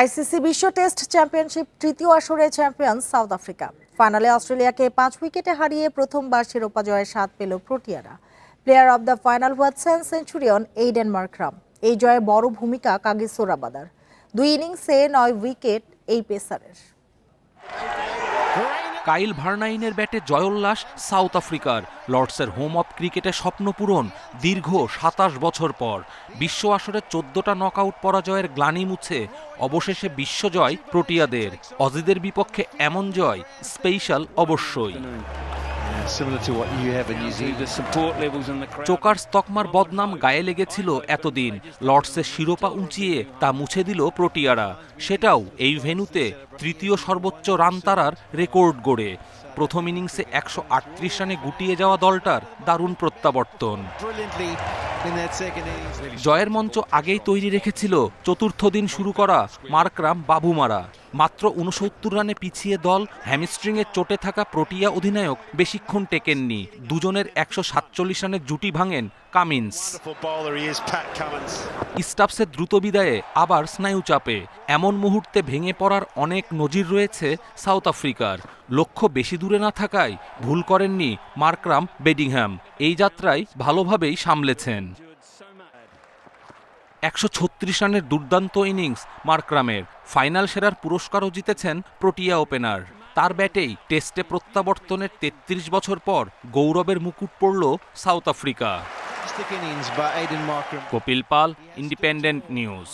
ICC বিশ্ব test championship তৃতীয় আসরে চ্যাম্পিয়ন সাউথ আফ্রিকা। ফাইনালে অস্ট্রেলিয়াকে পাঁচ উইকেটে হারিয়ে প্রথমবার শিরোপা জয়ের স্বাদ পেল প্রোটিয়ারা। প্লেয়ার অব দ্য ফাইনাল হোয়াটসেন সেঞ্চুরিয়ন এইডেন মার্ক্রাম। এই জয়ে বড় ভূমিকা কাগিসো সোরাবাদার। দুই ইনিংসে নয় উইকেট এই পেসারের। কাইল ভার্নাইনের ব্যাটে জয়োল্লাস সাউথ আফ্রিকার। লর্ডসের হোম অফ ক্রিকেটে স্বপ্নপূরণ দীর্ঘ সাতাশ বছর পর। বিশ্ব আসরে চোদ্দটা নকআউট পরাজয়ের গ্লানি মুছে অবশেষে বিশ্বজয় প্রোটিয়াদের। অজিদের বিপক্ষে এমন জয় স্পেশাল অবশ্যই. চোকার স্তকমার বদনাম গায়ে লেগেছিল এতদিন। লর্ডসের শিরোপা উঁচিয়ে তা মুছে দিল প্রোটিয়ারা। সেটাও এই ভেন্যুতে তৃতীয় সর্বোচ্চ রান তারার রেকর্ড গড়ে। প্রথম ইনিংসে একশো আটত্রিশ রানে গুটিয়ে যাওয়া দলটার দারুণ প্রত্যাবর্তন. জয়ের মঞ্চ আগেই তৈরি রেখেছিল চতুর্থ দিন শুরু করা মার্করাম বাবুমারা। মাত্র উনসত্তর রানে পিছিয়ে দল হ্যামস্ট্রিংয়ের চোটে থাকা প্রোটিয়া অধিনায়ক বেশিক্ষণ টেকেননি। দুজনের একশো সাতচল্লিশ রানের জুটি ভাঙেন কামিন্স. স্টাফসের দ্রুত বিদায়ে আবার স্নায়ু চাপে। এমন মুহূর্তে ভেঙে পড়ার অনেক নজির রয়েছে সাউথ আফ্রিকার। লক্ষ্য বেশি দূরে না থাকায় ভুল করেননি মার্করাম বেডিংহ্যাম এই যাত্রায় ভালোভাবেই সামলেছেন। একশো ছত্রিশ রানের দুর্দান্ত ইনিংস মার্করামের। ফাইনাল সেরার পুরস্কারও জিতেছেন প্রোটিয়া ওপেনার। তার ব্যাটেই টেস্টে প্রত্যাবর্তনের তেত্রিশ বছর পর গৌরবের মুকুট পড়ল South Africa. Kapil Pal independent news.